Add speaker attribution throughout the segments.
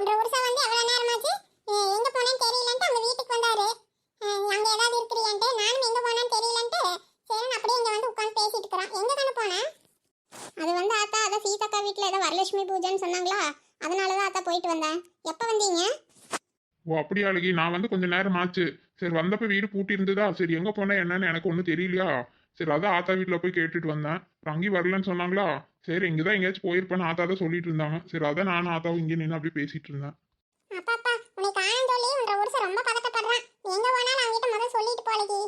Speaker 1: இந்த வருஷம் வந்து எவ்வளோ நேரமாச்சு? அஹ் எங்க போனேன்னு தெரியலன்ட்டு அவங்க வீட்டுக்கு வந்தாரு. அஹ் அங்க ஏதாவது இருக்கிறியான்ட்டு நானும் எங்க போனேன்னு தெரியலன்ட்டு சரி அப்படியே இங்க வந்து உட்காந்து பேசிட்டு இருக்கிறான். எங்க தானே போனேன் அது வந்து ஆத்தா அதான் சீதாக்கா வீட்டில் ஏதோ வரலட்சுமி பூஜைன்னு சொன்னாங்களா? அதனால தான் ஆத்தா போயிட்டு வந்தேன். எப்போ வந்தீங்க?
Speaker 2: ஓ அப்படியா அழகி. நான் வந்து கொஞ்ச நேரம் ஆச்சு சரி வந்தப்ப வீடு பூட்டி இருந்ததா சரி எங்க போனேன் என்னன்னு எனக்கு ஒன்றும் தெரியலையா? சரி அதான் ஆத்தா வீட்டில் போய் கேட்டுட்டு வந்தேன். அப்புறம் அங்கேயும் வரலன்னு சொன்னாங்களா? சரி இங்கே தான் எங்கேயாச்சும் போயிருப்பேன்னு ஆத்தா தான் சொல்லிட்டு இருந்தாங்க. சரி அதான் நானும் ஆத்தாவும் இங்கே நின்று அப்படியே பேசிட்டு இருந்தேன்.
Speaker 1: அப்பாப்பா அப்பா உன்னை காணும் சொல்லி உன்ற வருஷம் ரொம்ப பதட்டப்படுறான். எங்க போனாலும் அவங்கிட்ட முதல்ல சொல்லிட்டு போலகி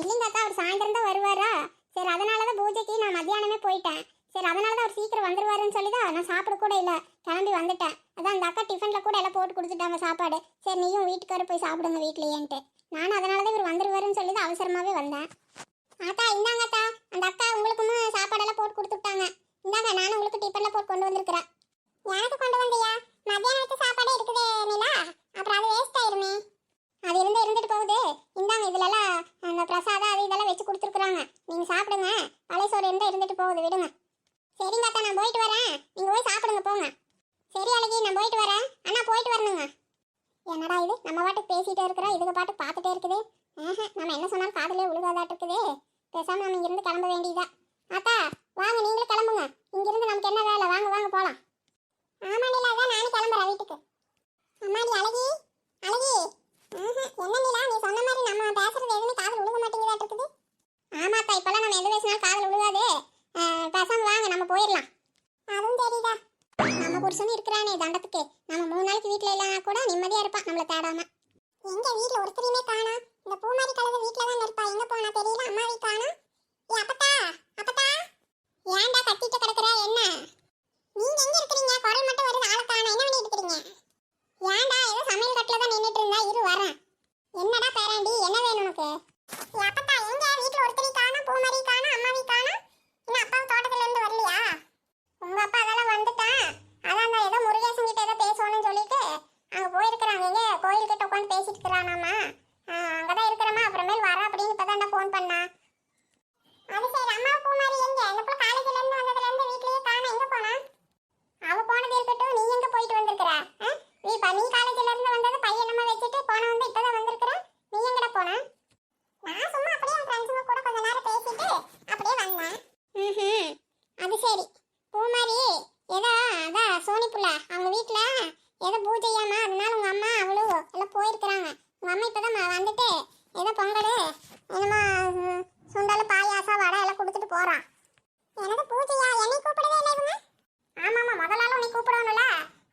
Speaker 1: இல்லைங்க அக்கா அவர் சாயந்தரம் தான் வருவாரா? சரி அதனால தான் பூஜைக்கு நான் மத்தியானமே போயிட்டேன். சரி அதனால தான் அவர் சீக்கிரம் வந்துருவாருன்னு சொல்லி தான் நான் சாப்பிட கூட இல்லை கிளம்பி வந்துட்டேன். அதான் அந்த அக்கா டிஃபனில் கூட எல்லாம் போட்டு கொடுத்துட்டாங்க சாப்பாடு. சரி நீயும் வீட்டுக்காரர் போய் சாப்பிடுங்க வீட்லயேன்ட்டு. நானும் அதனால தான் இவர் வந்துருவாருன்னு சொல்லி தான் அவசரமாகவே வந்தேன். ஆத்தா இந்தாங்கத்தா அத்தா அந்த அக்கா உங்களுக்கும் சாப்பாடெல்லாம் போட்டு கொடுத்துட்டாங்க இந்தாங்க நானும் உங்களுக்கு டிஃபன்ல போட்டு கொண்டு வந்திருக்கிறேன் எனக்கு கொண்டு வந்தியா மத்தியானத்து சாப்பாடே இருக்குது நிலா அப்புறம் அது வேஸ்ட் ஆயிருமே அது இருந்து இருந்துட்டு போகுது இந்தாங்க இதுலலாம் அந்த பிரசாதம் அது இதெல்லாம் வச்சு கொடுத்துருக்குறாங்க நீங்க சாப்பிடுங்க பழைய சோறு இருந்தா இருந்துட்டு போகுது விடுங்க சரிங்க அக்கா நான் போயிட்டு வரேன் நீங்க போய் சாப்பிடுங்க போங்க சரி அழகி நான் போயிட்டு வரேன் அண்ணா போயிட்டு வரணுங்க என்னடா இது நம்ம பாட்டுக்கு பேசிட்டே இருக்கிறோம் இதுக்கு பாட்டு பார்த்துட்டே இருக்குது ஆஹா, நம்ம என்ன சொன்னாலும் காதுலயே உழுகாதாட்டு பேசாம நம்ம இங்கிருந்து கிளம்ப வேண்டியதா அக்கா வாங்க நீங்களும் கிளம்புங்க. இங்கிருந்து நமக்கு என்ன வேலை? வாங்க வாங்க போலாம். ஆமா நிலா தான் நானும் கிளம்புறேன் வீட்டுக்கு. அம்மாடி அழகி. அழகி. என்ன நிலா நீ சொன்ன மாதிரி நம்ம பேசுறது எதுவுமே காதல் விழுக மாட்டேங்குதா இருக்குது. ஆமாக்கா இப்பெல்லாம் நம்ம எந்த பேசினாலும் காதல் விழுகாது பேசாம வாங்க நம்ம போயிடலாம். அதுவும் தெரியுதா நம்ம புருஷன் இருக்கிறானே தண்டத்துக்கு. நம்ம மூணு நாளைக்கு வீட்டில் இல்லைனா கூட நிம்மதியாக இருப்பான் நம்மளை தேடாம. எங்க வீட்டில் ஒருத்தரையுமே காணோம் இந்த பூமாரி கலந்து வீட்ல தான் இருப்பா எங்க போனா தெரியல அம்மா வீட்டு காணோம் ஏ அப்பத்தா அப்பத்தா ஏன்டா கத்திட்டு கிடக்குற என்ன நீங்க எங்க இருக்கிறீங்க குரல் மட்டும் வருது ஆளை காணோம் என்ன பண்ணிட்டு இருக்கிறீங்க ஏன்டா ஏதோ சமையல் கட்டில தான் நின்னுட்டு இருந்தா இரு வரேன் என்னடா பேராண்டி என்ன வேணும் உனக்கு ஏ அப்பத்தா எங்க வீட்ல ஒருத்தரி காணோம் பூமாரி காணோம் அம்மாவி காணோம் இன்னும் அப்பாவும் தோட்டத்துல இருந்து வரலையா உங்க அப்பா அதெல்லாம் வந்துட்டான் அதான் அந்த ஏதோ முருகேசன் கிட்ட ஏதோ பேசணும்னு சொல்லிட்டு அங்க போயிருக்கிறாங்க எங்க கோயில் கிட்ட உட்காந்து பேசிட்டு இருக்கிறானாமா அங்கதான் இருக்கிறமா அப்புறமேல் வர அப்படின்னு இப்பதான் ஃபோன் பண்ணா. அது சரி அம்மா பூமாரி எங்க? இந்த புள்ள காலேஜ்ல இருந்து வந்ததுல இருந்து வீட்லயே காணோம் எங்க போனா? அவ போனது இருக்கட்டும் நீ எங்க போயிட்டு வந்திருக்கிற? ஆ? நீ இப்ப நீ காலேஜ்ல இருந்து வந்தது பையன் நம்ம வச்சுட்டு போன வந்து இப்பதான் வந்திருக்கிற? நீ எங்கட போன? நான் சும்மா அப்படியே என் ஃப்ரெண்ட்ஸுங்க கூட கொஞ்ச நேரம் பேசிட்டு அப்படியே வந்தேன். ம்ஹும். அது சரி. பூமாரி ஏதோ அதான் சோனி புள்ள. அவங்க வீட்டுல ஏதோ பூஜையாமா அதனால உங்க அம்மா அவளும் எல்லாம் போயிருக்கிறாங்க உங்க அம்மா இப்பதான் வந்துட்டு ஏதோ பொங்கல் என்னமா சுண்டல் பாயாசம் வடை எல்லாம் கொடுத்துட்டு போறான் எனக்கு பூஜையா? என்னை கூப்பிடவே இல்லை இவங்க? ஆமாம்மா முதல்ல உன்னை கூப்பிடணும்ல.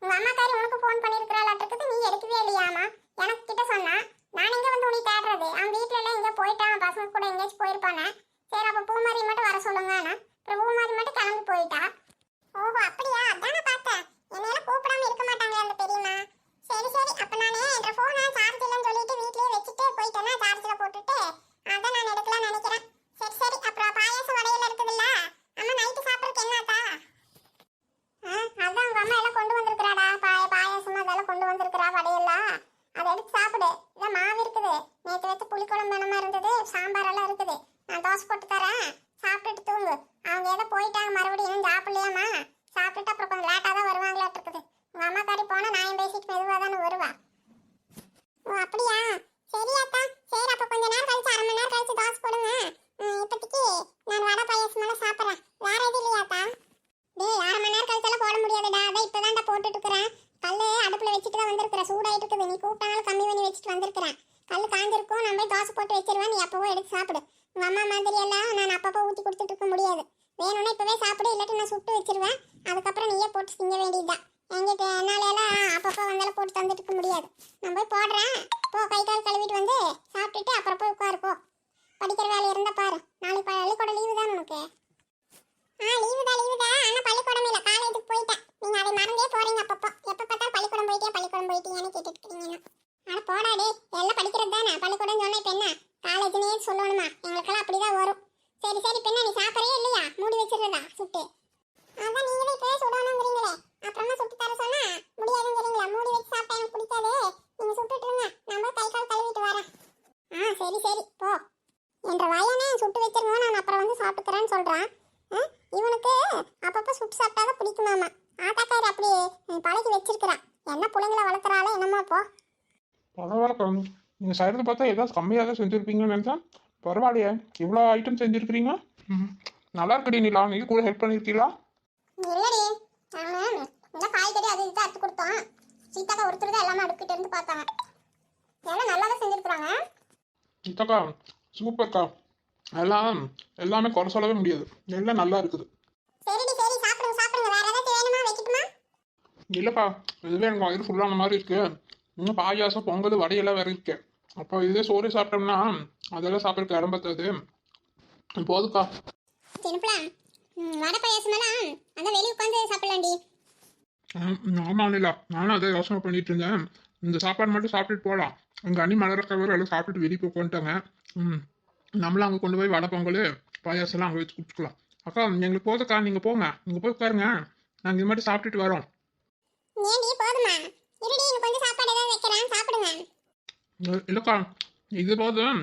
Speaker 1: உங்க அம்மா காரி உனக்கு ஃபோன் பண்ணிருக்கிறாளாட்டிருக்குது நீ எடுக்கவே இல்லையாமா எனக்கு கிட்ட சொன்னா நான் இங்கே வந்து உன்னை தேடுறது? அவன் வீட்ல எல்லாம் இங்கே போயிட்டான் பசங்க கூட எங்கேயாச்சும் போயிருப்பானே சரி அப்போ பூமாரி மட்டும் வர சொல்லுங்க அப்புறம் பூமாரி மட்டும் கிளம்பி போயிட்டா. ஓஹோ அப்படியா? அதானே பார்த்தேன். என்னையெல்லாம் கூப்பிட இருக்க மாட்டாங்க அந்த பெரியம்மா சரி சரி அப்ப நானே என் போனை சார்ஜ் இல்லைன்னு சொல்லிட்டு வீட்லயே வச்சுட்டு போயிட்டேன்னா சார்ஜ்ல போட்டுட்டு அதான் நான் எடுக்கலாம்னு நினைக்கிறேன் சரி சரி அப்புறம் பாயாசம் வடையில இருக்குதுல்ல அம்மா நைட்டு சாப்பிட்றதுக்கு என்னத்தா ஆ, அதான் உங்க அம்மா எல்லாம் கொண்டு வந்திருக்கிறாடா பாய பாயாசம் அதெல்லாம் கொண்டு வந்திருக்கிறா வடையெல்லாம் அதை எடுத்து சாப்பிடு இதான் மாவு இருக்குது நேற்று வச்ச புளிக்குழம்பு என்னமா இருந்தது சாம்பார் எல்லாம் இருக்குது நான் தோசை போட்டு தரேன் சாப்பிட்டுட்டு தூங்கு அவங்க ஏதோ போயிட்டாங்க மறுபடியும் இன்னும் சாப்பிடலையாமா சாப்பிட்டுட்டு அப்புறம் கொஞ்சம் லேட்டாக தான் வருவாங்களாட்டு இருக்குது உங்க அம்மா காரி போனா நான் பேசிட்டு மெதுவாக தானே வருவா ஓ அப்படியா சரியாத்தா சரி அப்போ கொஞ்ச நேரம் கழிச்சு அரை மணி நேரம் கழிச்சு தோசை போடுங்க ம், இப்போதைக்கு நான் வடை பாயாசம் எல்லாம் சாப்பிட்றேன் வேற எதுவும் இல்லையாத்தா டேய் அரை மணி நேரம் கழிச்செல்லாம் போட முடியாதுடா அதான் இப்போதான்டா போட்டுட்டு இருக்கிறேன் கல் அடுப்பில் வச்சுட்டு தான் வந்திருக்கிறேன் சூடாயிட்டு இருக்குது நீ கூப்பிட்டாலும் கம்மி பண்ணி வச்சுட்டு வந்திருக்கிறேன் கல் காஞ்சிருக்கும் நான் போய் தோசை போட்டு வச்சிருவேன் நீ அப்பவோ எடுத்து சாப்பிடு உங்க அம்மா மாதிரி எல்லாம் நான் அப்பப்போ ஊற்றி கொடுத்துட்டு இருக்க முடியாது வேணும்னா இப்பவே சாப்பிடு இல்லாட்டி நான் சுட்டு வச்சிருவேன். அதுக்கப்புறம் நீயே போட்டு திங்க வேண்டியதுதான். எங்கிட்ட என்னாலெல்லாம் அப்பப்போ வந்தாலும் போட்டு தந்துட்டு இருக்க முடியாது. நான் போய் போடுறேன். போ கை கால் கழுவிட்டு வந்து சாப்பிட்டுட்டு அப்புறம் போய் உட்காரு போ. படிக்கிற வேலை இருந்தால் பாரு. நாளைக்கு பள்ளிக்கூடம் லீவு தான் நமக்கு ஆ லீவு தான் லீவு தான். ஆனால் பள்ளிக்கூடம் இல்லை. காலேஜுக்கு போயிட்டேன். நீங்கள் அதை மறந்தே போறீங்க அப்பப்போ. எப்போ பார்த்தாலும் பள்ளிக்கூடம் போயிட்டியா பள்ளிக்கூடம் போயிட்டீங்கன்னு கேட்டுட்டு இருக்கீங்க. ஆனா போடா எல்லாம் படிக்கிறது தானே. பள்ளிக்கூடம் சொன்னா இப்போ என்ன? காலேஜ்னே சொல்லணுமா? எங்களுக்கெல்லாம் அப்படிதான் வரும். சரி சரி பெண்ணா நீ சாப்பிட்றே இல்லையா? மூடி வச்சிடுறதா சுட்டு அதான் நீங்களே இப்பவே சுடணுங்கிறீங்களே அப்புறமா சுட்டு தர சொன்னா முடியாதுங்கிறீங்களா மூடி வச்சு சாப்பிட்டா எனக்கு பிடிக்காது நீங்க சுட்டுட்டு இருங்க நம்ம கை கால் கழுவிட்டு வரேன் ஆ சரி சரி போ என்ற வயனே சுட்டு வச்சிருங்க நான் அப்புறம் வந்து சாப்பிட்டுக்கிறேன்னு சொல்றான் ஆ, இவனுக்கு அப்பப்போ சுட்டு சாப்பிட்டாதான் பிடிக்குமாமா ஆத்தாக்கார் அப்படி அஹ், பழகி வச்சிருக்கிறான் என்ன பிள்ளைங்களை வளர்க்குறாளோ என்னமோ போ
Speaker 2: பரவாயில்லக்கா நீங்கள் செய்கிறது பார்த்தா ஏதாவது கம்மியாக தான் செஞ்சுருப்பீங்கன்னு நினச்சேன். பரவாயில்லையே. இவ்வளோ ஐட்டம் செஞ்சுருக்கிறீங்க ம் நல்லா இருக்குடி நீலா. நீ கூட ஹெல்ப் பண்ணியிருக்கீங்களா
Speaker 1: இல்லடி. நாங்கள் இந்த காய்கறி அது இது அறுத்து கொடுத்தோம் சீதாக்கா ஒருத்தர் தான் எல்லாமே அடுக்கிட்டு இருந்து பார்த்தாங்க எல்லாம் நல்லா தான் செஞ்சுருக்குறாங்க.
Speaker 2: இத்தக்கா சூப்பர்க்கா எல்லாம் எல்லாமே குறை சொல்லவே முடியாது. எல்லாம் நல்லா இருக்குது.
Speaker 1: சரிடி சரி. சாப்பிடுங்க சாப்பிடுங்க. வேற ஏதாச்சும் வேணுமா? வைக்கட்டுமா?
Speaker 2: இல்லைப்பா. இதுவே எனக்கு வயிறு ஃபுல்லான மாதிரி இருக்கு. இன்னும் பாயாசம் பொங்கல் வடையெல்லாம் வேற இருக்கு. அப்போ இதே சோறு சாப்பிட்டோம்னா அதெல்லாம் சாப்பிட்றதுக்கு இடம் பத்தாது. போதுக்கா
Speaker 1: வடை பாயாசமெல்லாம் அதான் வெளியே உட்காந்து சாப்பிடலாண்டி
Speaker 2: ஆமா அனிலா. நானும் அதை யோசனை பண்ணிட்டு இருந்தேன். இந்த சாப்பாடு மட்டும் சாப்பிட்டுட்டு போகலாம் எங்கள் அண்ணி மலரக்கவர் எல்லாம் சாப்பிட்டுட்டு வெளியே உட்காந்துட்டாங்க ம் நம்மளும் அங்கே கொண்டு போய் வடை பொங்கல் பாயாசம்லாம் அங்கே வச்சு கொடுத்துக்கலாம் அக்கா எங்களுக்கு போதுக்கா நீங்கள் போங்க. நீங்கள் போய் உட்காருங்க. நாங்கள் இது மட்டும் சாப்பிட்டுட்டு வரோம்.
Speaker 1: ஏண்டி போதுமா? இருடி இன்னும் கொஞ்சம் சாப்பாடு ஏதாவது வைக்கிறேன் சாப்பிடுங்க.
Speaker 2: இல்லைக்கா இது போதும்.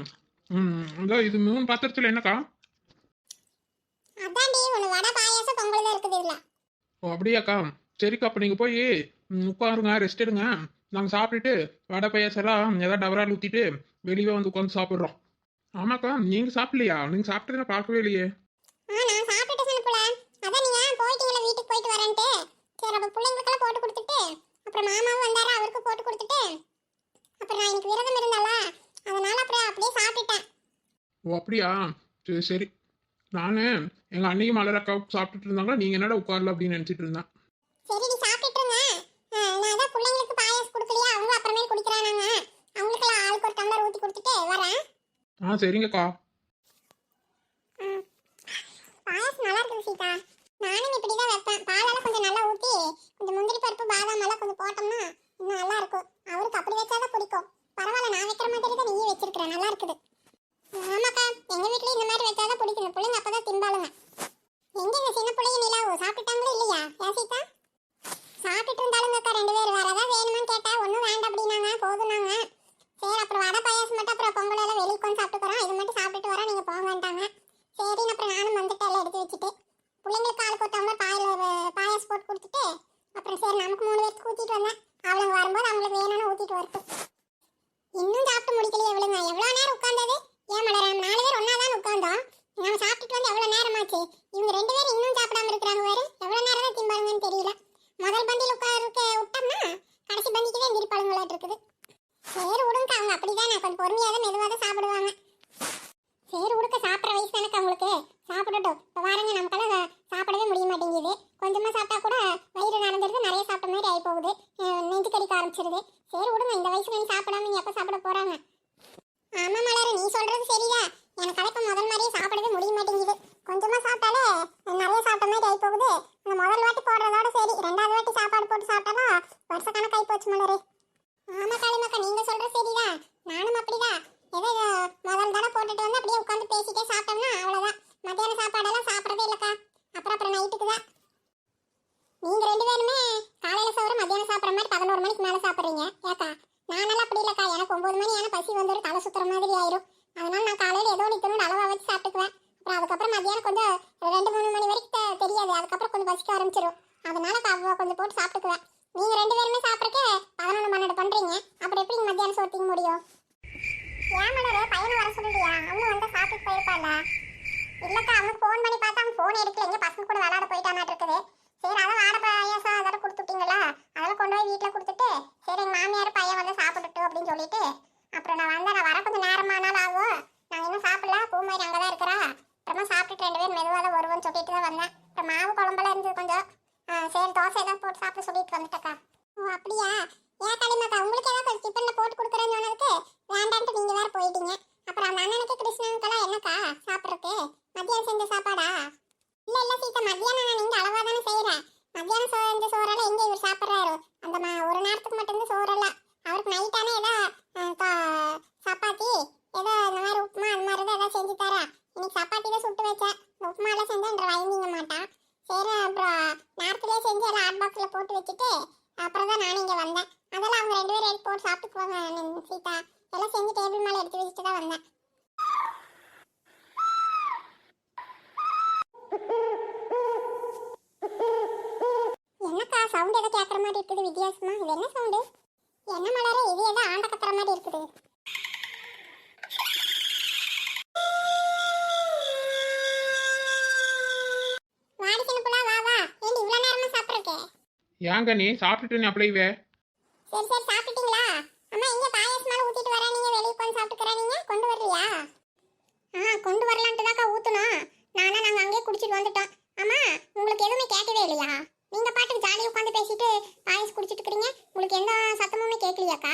Speaker 2: ம் இதோ இது மூணு பாத்திரத்தில் என்னக்கா? ஓ அப்படியாக்கா. சரிக்கா அப்போ நீங்கள் போய் உட்காருங்க ரெஸ்ட் எடுங்க. நாங்கள் சாப்பிட்டுட்டு வடை பாயாசெல்லாம் ஏதாவது டவரால் ஊற்றிட்டு வெளியே வந்து உட்காந்து சாப்பிட்றோம். ஆமாக்கா நீங்கள் சாப்பிடலையா? நீங்கள் சாப்பிட்டதை நான் பார்க்கவே இல்லையே.
Speaker 1: போட்டு கொடுத்துட்டு அப்புறம் மாமாவும் வந்தாரா அவருக்கு போட்டு அப்புறம் இன்னைக்கு விரதம் இருந்தால அதனால அப்புறம் அப்படியே சாப்பிட்டுட்டேன்.
Speaker 2: ஓ அப்படியா? சரி சரி. நான் எங்கள் அன்னையும் மலர் அக்காவுக்கு சாப்பிட்டுட்டு இருந்தாங்களா? நீங்கள் என்னடா உட்காரல அப்படின்னு நினச்சிட்டு இருந்தேன்.
Speaker 1: சரி நீ சாப்பிட்டுருங்க ஆ, நான் அதான் பிள்ளைங்களுக்கு பாயாசம் கொடுக்கலையா? அவங்க அப்புறமேல் குடிக்கிறானாங்க அவங்களுக்கெல்லாம் ஆளுக்கு ஒரு டம்ளர் ஊற்றி கொடுத்துட்டு வரேன்.
Speaker 2: ஆ சரிங்கக்கா.
Speaker 1: பாயாசம் நல்லா இருக்குது சீதா. நானும் இப்படி தான் வைப்பேன். பாலெல்லாம் கொஞ்சம் நல்லா ஊற்றி கொஞ்சம் முந்திரி பருப்பு பாதாம் எல்லாம் கொஞ்சம் போட்டோம்னா இன்னும் நல்லா இருக்கும் அவருக்கு அப்படி வச்சாதான் பிடிக்கும் பரவாயில்ல நான் வைக்கிற மாதிரி தான் நீயே வச்சிருக்கிற நல்லா இருக்குது ஆமாக்கா எங்க வீட்லயும் இந்த மாதிரி வச்சாதான் பிடிக்கும் இந்த பிள்ளைங்க அப்பதான் திம்பாளுங்க எங்க இந்த சின்ன பிள்ளைங்க நிலாவோ சாப்பிட்டாங்களோ இல்லையா ஏன் சீதா சாப்பிட்டுட்டு இருந்தாலுங்கக்கா ரெண்டு பேர் வேற ஏதாவது வேணுமான்னு கேட்டா ஒன்றும் வேண்டாம் அப்படின்னாங்க போதுனாங்க சரி அப்புறம் வடை பாயாசம் மட்டும் அப்புறம் பொங்கல் எல்லாம் வெளியே உட்காந்து சாப்பிட்டுக்கிறோம் இது மட்டும் சாப்பிட்டுட்டு வரோம் நீங்க போங்கன்ட்டாங்க சரின்னு அப்புறம் நானும் வந்துட்டு எல்லாம் எடுத்து வச்சுட்டு பிள்ளைங்களுக்கு ஆள் போட்டவங்க பாயில் பாயாசம் போட்டு கொடுத்துட்டு அப்புறம் சரி நமக்கு மூணு பேருக்கு ஊற்றிட்டு வந்தேன். அவளுங்க வரும்போது அவங்களுக்கு வேணும்னு ஊற்றிட்டு வரட்டும் இன்னும் சாப்பிட்டு முடிக்கலையே எவ்வளோங்க எவ்வளோ நேரம் உட்காந்தது ஏன் மலர் நாலு பேர் ஒன்றா தான் உட்காந்தோம் நம்ம சாப்பிட்டுட்டு வந்து எவ்வளோ நேரமாச்சு? இவங்க ரெண்டு பேரும் இன்னும் சாப்பிடாம இருக்கிறாங்க வேறு எவ்வளோ நேரம் தான் திம்பாருங்கன்னு தெரியல. முதல் பந்தியில் உட்காருக்க விட்டோம்னா கடைசி பந்திக்கு தான் எந்திரிப்பாளுங்களாட்டு இருக்குது. சரி விடுங்க அவங்க அப்படிதான். நான் கொஞ்சம் பொறுமையாக தான் மெதுவாக தான் சாப்பிடுவாங்க. சரி உடுக்க சாப்பிட்ற வயசு தானே அவங்களுக்கு சாப்பிடட்டும். இப்போ வாருங்க நமக்கெல்லாம் சாப்பிடவே முடியும் மாட்டேங்குது கொஞ்சமாக சாப்பிட்டா கூட வயிறு நடந்துருது நிறைய சாப்பிட்ட மாதிரி ஆகி போகுது அஹ் வச்சிருது சரி விடுங்க இந்த வயசுல நீ சாப்பிடாம நீ எப்போ சாப்பிட போறாங்க? ஆமா மலர் நீ சொல்றது சரிதான். எனக்கு இப்போ முதல் மாதிரியே சாப்பிடவே முடிய மாட்டேங்குது. கொஞ்சமாக சாப்பிட்டாலே நிறைய சாப்பிட்ட மாதிரி ஆகி போகுது. அந்த முதல் வாட்டி போடுறதோட சரி ரெண்டாவது வாட்டி சாப்பாடு போட்டு சாப்பிட்டாலும் வருஷ கணக்காகி போச்சு மலர். ஆமா காளிமக்கா நீங்க சொல்றது சரிதான். நானும் அப்படிதான். ஏதோ முதல் தடவை போட்டுட்டு வந்து அப்படியே உட்காந்து பேசிட்டே சாப்பிட்டோம்னா அவ்வளவுதான். மத்தியான சாப்பாடெல்லாம் சாப்பிட்றதே இல்லைக்கா. அப்புறம் அப்புறம் நைட்டுக்கு தான். நீங்க ரெண்டு பேருமே காலையில சோறு மத்தியானம் சாப்பிட்ற மாதிரி பதினோரு மணிக்கு மேல சாப்பிடுறீங்க ஏக்கா நானெல்லாம் அப்படி இல்லக்கா எனக்கு ஒன்பது மணி ஆனா பசி வந்துடும் தலை சுத்துற மாதிரி ஆயிரும் அதனால நான் காலையில ஏதோ நித்தணும் அளவா வச்சு சாப்பிட்டுக்குவேன் அப்புறம் அதுக்கப்புறம் மத்தியானம் கொஞ்சம் ரெண்டு மூணு மணி வரைக்கும் தெ- தெரியாது அதுக்கப்புறம் கொஞ்சம் பசிக்க ஆரம்பிச்சிடும் அதனால க- கொஞ்சம் போட்டு சாப்பிட்டுக்குவேன் நீங்க ரெண்டு பேருமே சாப்பிட்றக்கு பதினொன்று பன்னெண்டு பண்றீங்க அப்புறம் எப்படி நீங்க மத்தியானம் சோறு திங்க முடியும் ஏன் மலரு பையனை வர சொல்லிட்டியா அவனும் வந்து சாப்பிட்டு போயிருப்பான்ல இல்லக்கா அவனுக்கு ஃபோன் பண்ணி பார்த்தா அவன் ஃபோன் எடுக்கல. எங்க பசங்க கூட விளையாட போயிட்டானாட்டு இருக்குது. சரி அதான் வாட பாயாசம் அதெல்லாம் கொடுத்துட்டீங்களா அதெல்லாம் கொண்டு போய் வீட்டில் கொடுத்துட்டு சரி எங்கள் மாமியார் பையன் வந்து சாப்பிட்டுட்டு அப்படின்னு சொல்லிட்டு அப்புறம் நான் வந்தேன். நான் வர கொஞ்சம் நேரமானாலும் ஆகும் நாங்கள் இன்னும் சாப்பிடல. பூமாரி அங்கே தான் இருக்கிறா. அப்புறமா சாப்பிட்டுட்டு ரெண்டு பேரும் மெதுவாக தான் வருவோம்னு சொல்லிட்டு தான் வந்தேன். அப்புறம் மாவு குழம்புல இருந்து கொஞ்சம். ஆ, சரி தோசை ஏதாவது போட்டு சாப்பிட சொல்லிட்டு வந்துட்டக்கா. ஓ அப்படியா? ஏன் களிமாக்கா உங்களுக்கு ஏதாவது கொஞ்சம் டிஃபனில் போட்டு கொடுக்குறேன்னு சொன்னதுக்கு வேண்டான்ட்டு நீங்கள் வேறு போயிட்டீங்க அப்புறம் அந்த அண்ணனுக்கு கிருஷ்ணனுக்கெல்லாம் என்னக்கா சாப்பிட்றதுக்கு மதியம் செஞ்ச சாப்பாடா இல்ல இல்ல சீதா மத்தியானம் நான் இங்க அளவா தானே செய்யறேன் மத்தியானம் சோ இந்த சோறெல்லாம் எங்க இவர் சாப்பிடுறாரு? அந்த ம- ஒரு நேரத்துக்கு மட்டும் தான் சோறெல்லாம். அவருக்கு நைட்டானே ஏதோ சப்பாத்தி ஏதோ இந்த மாதிரி உப்புமா அது மாதிரி தான் ஏதாவது செஞ்சு தரேன். இன்னைக்கு சப்பாத்தி தான் சுட்டு வச்சேன். உப்புமா எல்லாம் செஞ்சா என்ற வாங்கிங்க மாட்டான். சரி அப்புறம் நேரத்திலே செஞ்சு எல்லாம் ஹாட் பாக்ஸ்ல போட்டு வச்சுட்டு அப்புறம் தான் நானும் இங்க வந்தேன். அதெல்லாம் அவங்க ரெண்டு பேரும் எடுத்து போட்டு சாப்பிட்டுக்குவாங்க சீதா. எல்லாம் செஞ்சு டேபிள் மேலே எடுத்து வச்சுட்டு தான் வந்தேன் என்னக்கா சவுண்ட் ஏதோ கேட்குற மாதிரி இருக்குது வித்தியாசமா. இது என்ன சவுண்டு? என்ன மலரே? இது ஏதோ ஆண்ட கத்துற மாதிரி இருக்குது. வாடி சின்ன புள்ளா வா வா. ஏண்டி இவ்வளோ நேரமா சாப்பிட்ருக்கே?
Speaker 2: ஏங்க நீ சாப்பிட்டுட்டு நீ அப்படியே
Speaker 1: சரி சரி சாப்பிட்டீங்களா அம்மா இங்க பாயாசம் மேல ஊத்திட்டு வரேன் நீங்க வெளிய உட்கார்ந்து சாப்பிட்டுக்கறேன் நீங்க கொண்டு வரலையா ஆ கொண்டு வரலான்ட்டு தாக்கா ஊத்தணும் நானா நாங்க அங்கேயே குடிச்சிட்டு வந்துட்டோம் அம்மா உங்களுக்கு எதுவுமே கேட்கவே இல்லையா நீங்க பாட்டுக்கு ஜாலியா உட்காந்து பேசிட்டு பாயாசம் குடிச்சிட்டு இருக்கீங்க உங்களுக்கு எந்த சத்தமுமே கேட்கலையாக்கா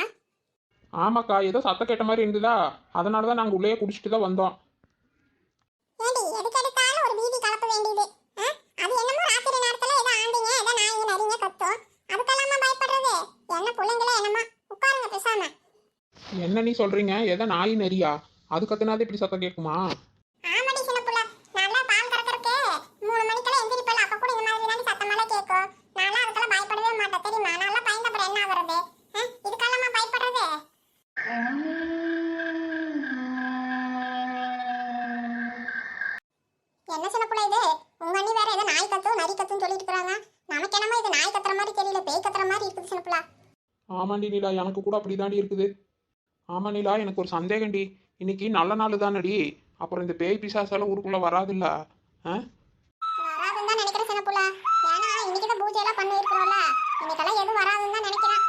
Speaker 2: ஆமாக்கா ஏதோ சத்தம் கேட்ட மாதிரி இருந்ததா? அதனால தான் நாங்கள் உள்ளே குடிச்சிட்டு தான் வந்தோம்.
Speaker 1: என்ன
Speaker 2: நீ சொல்கிறீங்க ஏதோ நாய் நெறியா அது கத்துனாதே இப்படி சத்தம் கேட்குமா
Speaker 1: ஆமாடி சின்ன புள்ள நல்லா பால் கறக்கறக்கு மூணு மணிக்கெல்லாம் எந்திரிப்பல அப்ப கூட இந்த மாதிரி தான் சத்தமெல்லாம் கேட்கும் நான்லாம் அதுக்கெல்லாம் பயப்படவே மாட்டேன் தெரியுமா நல்லா பயந்த அப்புறம் என்ன ஆகுறது ஆ? இதுக்கெல்லாமா பயப்படுறது என்ன சின்ன புள்ள இது உங்க அண்ணி வேற ஏதோ நாய் கத்தும் நரி கத்தும் சொல்லிட்டு இருக்காங்க நமக்கு என்னமோ இது நாய் கத்துற மாதிரி தெரியல பேய் கத்துற மாதிரி இருக்குது சின்ன புள்ள
Speaker 2: ஆமாண்டி நீலா எனக்கு கூட அப்படி தாண்டி இருக்குது. ஆமா நீலா எனக்கு ஒரு சந்தேகம்டி இன்னைக்கு நல்ல நாள் தானடி. அப்புறம் இந்த பேய் பிசாசால ஊருக்குள்ள வராதுல்ல ஆ?
Speaker 1: வராதுன்னு தான் நினைக்கிறேன் சின்ன புள்ள ஏன்னா இன்னைக்கு தான் பூஜை எல்லாம் பண்ணி இருக்கிறோம்ல இன்னைக்கெல்லாம் எதுவும் வராதுன்னு தான் நினைக்கிறேன்.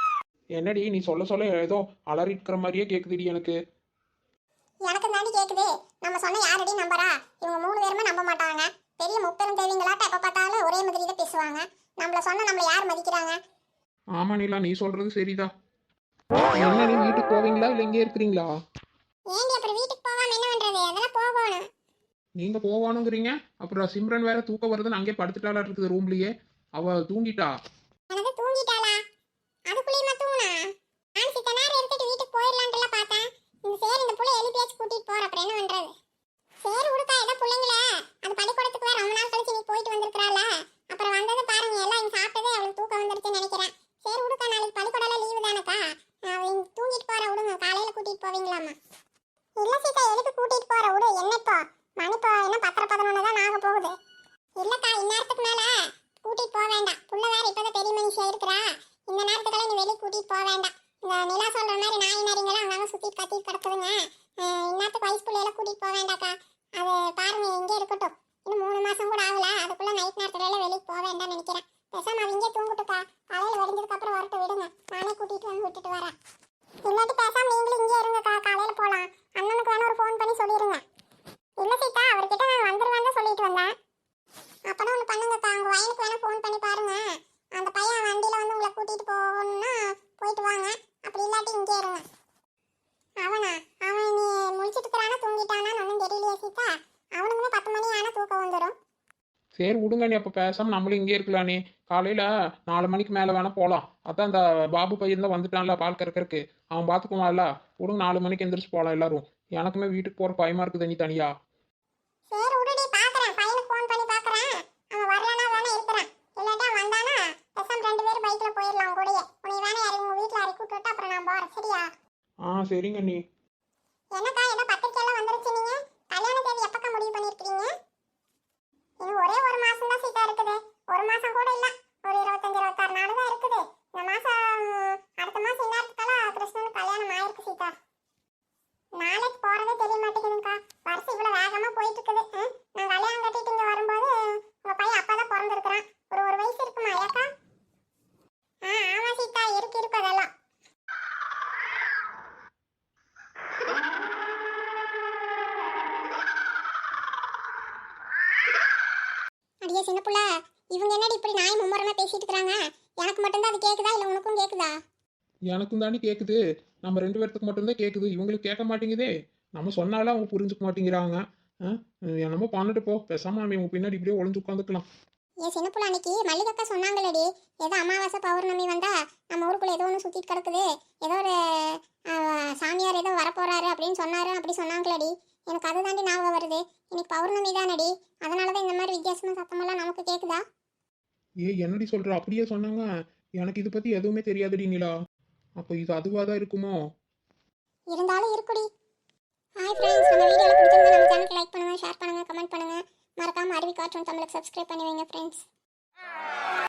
Speaker 2: என்னடி நீ சொல்ல சொல்ல ஏதோ அலறி இருக்கிற மாதிரியே கேட்குதுடி எனக்கு.
Speaker 1: எனக்கு தாண்டி கேக்குது. நம்ம சொன்ன யாரடி நம்பரா இவங்க மூணு பேருமே நம்ப மாட்டாங்க. பெரிய முப்பெரும் தேவிங்களாட்ட எப்ப பார்த்தாலும் ஒரே மாதிரி தான் பேசுவாங்க. நம்மள சொன்னா நம்மள யார் மதிக்கிறாங்க?
Speaker 2: ஆமா நீலா நீ சொல்றது சரிதா. என்ன நீ வீட்டுக்கு போவீங்களா இல்லை இங்கே இருக்கிறீங்களா?
Speaker 1: ஏண்டி அப்புறம் வீட்டுக்கு போகாம என்ன பண்றது? அதெல்லாம் போகணும்.
Speaker 2: நீங்க போவானுங்கிறீங்க அப்புறம் சிம்ரன் வேற தூக்கம் வருதுன்னு அங்கே படுத்துட்டாலா இருக்குது ரூம்லயே அவ தூங்கிட்டா.
Speaker 1: எனக்கு தூங்கிட்டாளா? அதுக்குள்ளேயுமா தூங்குனா? நான் சித்த நேரம் எடுத்துட்டு வீட்டுக்கு போயிடலான்ட்டுல பார்த்தேன். இந்த சரி இந்த புள்ள எழுப்பியாச்சு கூட்டிட்டு போற அப்புறம் என்ன பண்றது? சரி விடுக்கா ஏதோ பிள்ளைங்கள. அது பள்ளிக்கூடத்துக்கு வேற ரொம்ப நாள் கழிச்சு நீ போயிட்டு வந்திருக்கிறாள அப்புறம் வந்தது பாருங்க எல்லாம் இங்க சாப்பிட்டதே அவளுக்கு தூக்கம் வந்துருச்சுன்னு நினைக்கிறேன் சரி விடுக்கா நாளைக்கு பள்ளிக்கூடம் லீவு தானக்கா அவ இங்க தூங்கிட்டு போற விடுங்க காலையில கூட்டிட்டு போவீங்களாமா இல்ல சீதா எதுக்கு கூட்டிட்டு போற விடு என்ன இப்போ மணி இப்போ என்ன பத்தரை பதினொன்று தான் ஆக போகுது இல்லக்கா இந்நேரத்துக்கு மேல கூட்டிட்டு போக வேண்டாம் புள்ள வேற இப்பதான் பெரிய மனுஷியா இருக்கிறா இந்த நேரத்துக்கெல்லாம் நீ வெளியே கூட்டிட்டு போக வேண்டாம் இந்த நிலா சொல்ற மாதிரி நாய் நரிங்கெல்லாம் அங்கங்க சுத்திட்டு கத்திட்டு கிடக்குதுங்க அஹ் இந்நேரத்துக்கு வயசு பிள்ளையில கூட்டிட்டு போக வேண்டாக்கா அது பாருங்க இங்கே இருக்கட்டும்? இன்னும் மூணு மாசம் கூட ஆகல. அதுக்குள்ள நைட் நேரத்துல வெளியே போக நினைக்கிறேன். பேசாம அவ இங்கே தூங்கிட்டுக்கா காலையில வெடிஞ்சதுக்கு அப்புறம் வரட்டும் விடுங்க. நானே கூட்டிட்டு வந்து விட்டுட்டு வரேன். இல்லாட்டி பேசாம நீங்களும் இங்கே இருங்கக்கா காலையில போலாம். அண்ணனுக்கு வேணா ஒரு ஃபோன் பண்ணி சொல்லிடுங்க இல்ல சீதா அவர்கிட்ட நான் வந்துருவேன் தான் சொல்லிட்டு வந்தேன். அப்பனா ஒன்று பண்ணுங்கக்கா. உங்க வயலுக்கு வேணா ஃபோன் பண்ணி பாருங்க. அந்த பையன் வண்டியில வந்து உங்களை கூட்டிட்டு போகணும்னா போயிட்டு வாங்க. அப்படி இல்லாட்டி இங்கே இருங்க. அவனா? அவன் நீ முடிச்சிட்டு இருக்கிறானா தூங்கிட்டானா ஒன்றும் தெரியலையே சீதா அவனுக்குமே பத்து மணி ஆனா தூக்கம் வந்துடும்
Speaker 2: சரி விடுங்க நீ அப்போ பேசாம நம்மளும் இங்கே இருக்கலாம் நீ காலையில நாலு மணிக்கு மேலே வேணா போகலாம் அதான் அந்த பாபு பையன் தான் வந்துட்டான்ல பால் கறக்கறக்கு. அவன் பார்த்துக்குவான்ல விடுங்க நாலு மணிக்கு எந்திரிச்சு போகலாம் எல்லாரும். எனக்குமே வீட்டுக்கு போகிற பயமா இருக்குது நீ தனியா.
Speaker 1: சரி விடுடி பாக்குறேன். பையனுக்கு ஃபோன் பண்ணி பாக்குறேன் அவன் வரலனா வேணா இருக்கிறேன் இல்லாட்டா வந்தானா பேசாம ரெண்டு பேரும் பைக்ல போயிடலாம் கூடயே உன்னை வேணா யாரும் உங்க வீட்டுல இறக்கி விட்டுட்டு அப்புறம் நான் போறேன் சரியா
Speaker 2: ஆ சரிங்க நீ
Speaker 1: என்னக்கா ஏதோ பத்திரிக்கை எல்லாம் வந்துருச்சு நீங்க கல்யாண தேதி எப்பக்கா முடிவு பண்ணிருக்கீங்க இன்னும் ஒரே ஒரு மாசம் தான் சீட்டா இருக்குது ஒரு மாசம் கூட இல்ல ஒரு இருபத்தஞ்சு இருபத்தாறு நாள் தான் இருக்குது இந்த மாசம் ம், அடுத்த மாசம் இந்நேரத்துக்கெல்லாம் கிருஷ்ணனுக்கு கல்யாணம் ஆயிருக்கு சீதா நாளைக்கு போறதே தெரிய மாட்டேங்குதுக்கா வருஷம் இவ்வளவு வேகமா போயிட்டு இருக்குது ம்? நான் கல்யாணம் கட்டிட்டு இங்க வரும்போது உங்க பையன் அப்பதான் பிறந்திருக்கிறான் ஒரு ஒரு வயசு இருக்குமா ஏக்கா ஆ ஆமா சீதா இருக்கு இருக்கு அதெல்லாம் அடியே சின்ன புள்ள இவங்க என்னடி இப்படி நாய் மும்மரமா பேசிட்டு இருக்காங்க எனக்கு மட்டும்தான் அது கேக்குதா இல்ல உனக்கும் கேக்குதா?
Speaker 2: எனக்கும் தானே கேட்குது நம்ம ரெண்டு பேர்த்துக்கு மட்டும்தான் கேட்குது இவங்களுக்கு கேட்க மாட்டேங்குதே. நம்ம சொன்னாலும் அவங்க புரிஞ்சுக்க மாட்டேங்கிறாங்க. என்னமோ பண்ணிட்டு போ. பேசாம நம்ம இவங்க பின்னாடி இப்படியே ஒளிஞ்சு உட்காந்துக்கலாம்.
Speaker 1: ஏன் சின்ன புள்ள அன்னைக்கு மல்லிகக்கா சொன்னாங்களேடி. ஏதோ அமாவாசை பௌர்ணமி வந்தா நம்ம ஊருக்குள்ள ஏதோ ஒன்று சுத்திட்டு கிடக்குது. ஏதோ ஒரு சாமியார் ஏதோ வரப்போறாரு அப்படின்னு சொன்னாரு. அப்படி சொன்னாங்களேடி. எனக்கு அது தாண்டி ஞாபகம் வருது. இன்னைக்கு பௌர்ணமி தானடி. அதனால தான் இந்த மாதிரி வித்தியாசமா சத்தமெல்லாம் நமக்கு கேக்குதா?
Speaker 2: ஏ என்னடி சொல்ற? அப்படியே சொன்னாங்க. எனக்கு இதை பத்தி எதுவுமே தெரியாதுடி நிலா. அப்போ இது அதுவாக தான் இருக்குமோ?
Speaker 1: இருந்தாலும் இருக்குடி. ஹாய் ஃப்ரெண்ட்ஸ் நம்ம வீடியோவில் பிடிச்சிருந்தா நம்ம சேனலுக்கு லைக் பண்ணுங்க ஷேர் பண்ணுங்க கமெண்ட் பண்ணுங்க. மறக்காம அருவி கார்ட்டூன் தமிழுக்கு சப்ஸ்கிரைப் பண்ணி வைங்க ஃப்ரெண்ட்ஸ்